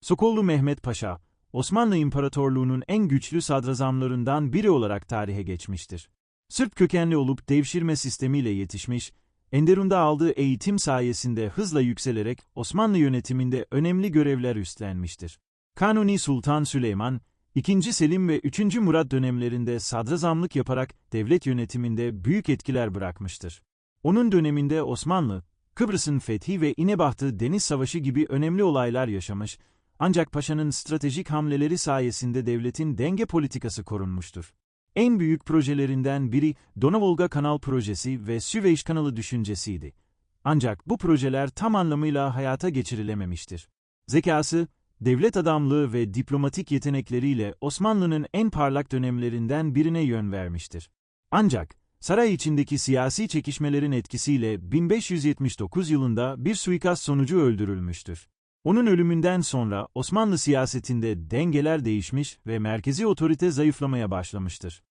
Sokollu Mehmet Paşa, Osmanlı İmparatorluğu'nun en güçlü sadrazamlarından biri olarak tarihe geçmiştir. Sırp kökenli olup devşirme sistemiyle yetişmiş, Enderun'da aldığı eğitim sayesinde hızla yükselerek Osmanlı yönetiminde önemli görevler üstlenmiştir. Kanuni Sultan Süleyman, 2. Selim ve 3. Murat dönemlerinde sadrazamlık yaparak devlet yönetiminde büyük etkiler bırakmıştır. Onun döneminde Osmanlı, Kıbrıs'ın fethi ve İnebahtı Deniz Savaşı gibi önemli olaylar yaşamış, ancak paşanın stratejik hamleleri sayesinde devletin denge politikası korunmuştur. En büyük projelerinden biri Donavolga Kanal Projesi ve Süveyş Kanalı düşüncesiydi. Ancak bu projeler tam anlamıyla hayata geçirilememiştir. Zekası, devlet adamlığı ve diplomatik yetenekleriyle Osmanlı'nın en parlak dönemlerinden birine yön vermiştir. Ancak, saray içindeki siyasi çekişmelerin etkisiyle 1579 yılında bir suikast sonucu öldürülmüştür. Onun ölümünden sonra Osmanlı siyasetinde dengeler değişmiş ve merkezi otorite zayıflamaya başlamıştır.